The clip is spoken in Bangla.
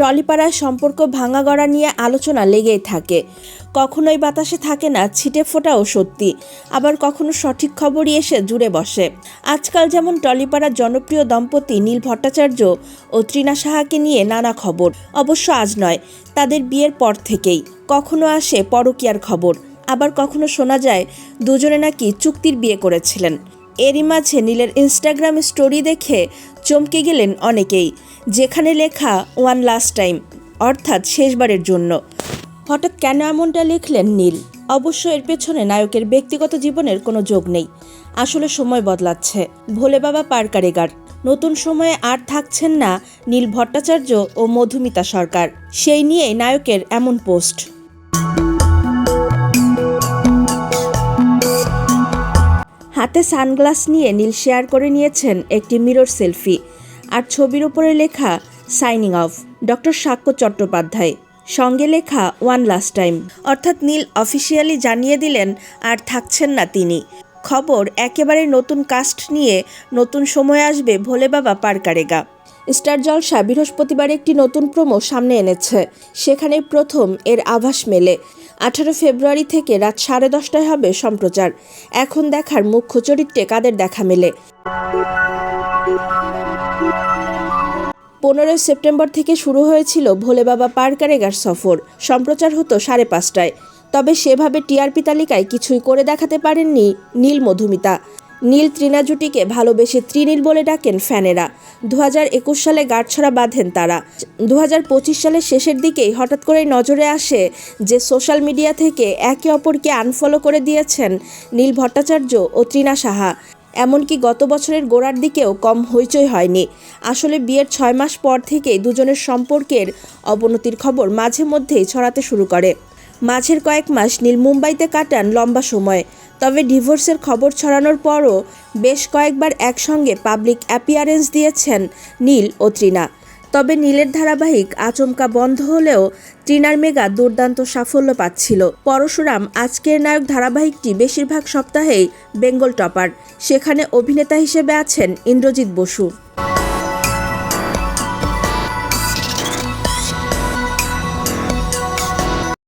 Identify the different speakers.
Speaker 1: টলিপাড়ায় সম্পর্ক ভাঙা গড়া নিয়ে আলোচনা লেগেই থাকে। কখনোই বাতাসে থাকে না, ছিটে ফোটাও সত্যি। আবার কখনো সঠিক খবরই এসে জুড়ে বসে। আজকাল যেমন টলিপাড়ার জনপ্রিয় দম্পতি নীল ভট্টাচার্য ও ত্রিনা সাহাকে নিয়ে নানা খবর। অবশ্য আজ নয়, তাদের বিয়ের পর থেকেই। কখনো আসে পরকীয়ার খবর। আবার কখনো শোনা যায়, দুজনে নাকি চুক্তির বিয়ে করেছিলেন। এরই মাঝে নীলের ইনস্টাগ্রাম স্টোরি দেখে চমকে গেলেন অনেকেই, যেখানে লেখা ওয়ান লাস্ট টাইম অর্থাৎ শেষবারের জন্য। হঠাৎ কেন এমনটা লিখলেন নীল? অবশ্য এর পেছনে নায়কের ব্যক্তিগত জীবনের কোনো যোগ নেই। আসলে সময় বদলাচ্ছে। ভোলে বাবা পারকারেগার। নতুন সময়ে আর থাকছেন না নীল ভট্টাচার্য ও মধুমিতা সরকার। সেই নিয়েই নায়কের এমন পোস্ট। হাতে সানগ্লাস নিয়ে নীল শেয়ার করে নিয়েছেন একটি মিরর সেলফি। আর ছবির উপরে লেখা, সাইনিং অফ ডক্টর সাক্ষ্য চট্টোপাধ্যায়। সঙ্গে লেখা, ওয়ান লাস্ট টাইম অর্থাৎ নীল অফিসিয়ালি জানিয়ে দিলেন, আর থাকছেন না তিনি খবর একেবারে নতুন কাস্ট নিয়ে নতুন সময় আসবে ভোলে বাবা পারকারেগা। স্টার জলসা বৃহস্পতিবার একটি নতুন প্রোমো সামনে এনেছে। সেখানে প্রথম এর আভাস মেলে। আঠারো ফেব্রুয়ারি থেকে রাত সাড়ে দশটায় হবে সম্প্রচার। এখন দেখার মুখ্য চরিত্রে কাদের দেখা মেলে? পনেরোই সেপ্টেম্বর থেকে শুরু হয়েছিল ভোলে বাবা পারকারেগার সফর। সম্প্রচার হতো সাড়ে পাঁচটায়। তবে সেভাবে টিআরপি তালিকায় কিছুই করে দেখাতে পারেননি নীল মধুমিতা নীল ত্রিনা জুটিকে ভালোবেসে ত্রিনীল বলে ডাকেন ফ্যানেরা। দু সালে গাঁটছড়া বাঁধেন তারা। দু সালের শেষের দিকেই হঠাৎ করেই নজরে আসে যে সোশ্যাল মিডিয়া থেকে একে অপরকে আনফলো করে দিয়েছেন নীল ভট্টাচার্য ও ত্রিনা সাহা। এমনকি গত বছরের গোড়ার দিকেও কম হইচই হয়নি। আসলে বিয়ের ছয় মাস পর থেকেই দুজনের সম্পর্কের অবনতির খবর মাঝে মধ্যেই ছড়াতে শুরু করে। মাঝের কয়েক মাস নীল মুম্বাইতে কাটান লম্বা সময়। তবে ডিভোর্সের খবর ছড়ানোর পরও বেশ কয়েকবার একসঙ্গে পাবলিক অ্যাপিয়ারেন্স দিয়েছেন নীল ও ত্রিনা। তবে নীলের ধারাবাহিক আচমকা বন্ধ হলেও ত্রিনার মেগা দুর্দান্ত সাফল্য পাচ্ছিল। পরশুরাম আজকের নায়ক ধারাবাহিকটি বেশিরভাগ সপ্তাহেই বেঙ্গল টপার। সেখানে অভিনেতা হিসেবে আছেন ইন্দ্রজিৎ বসু।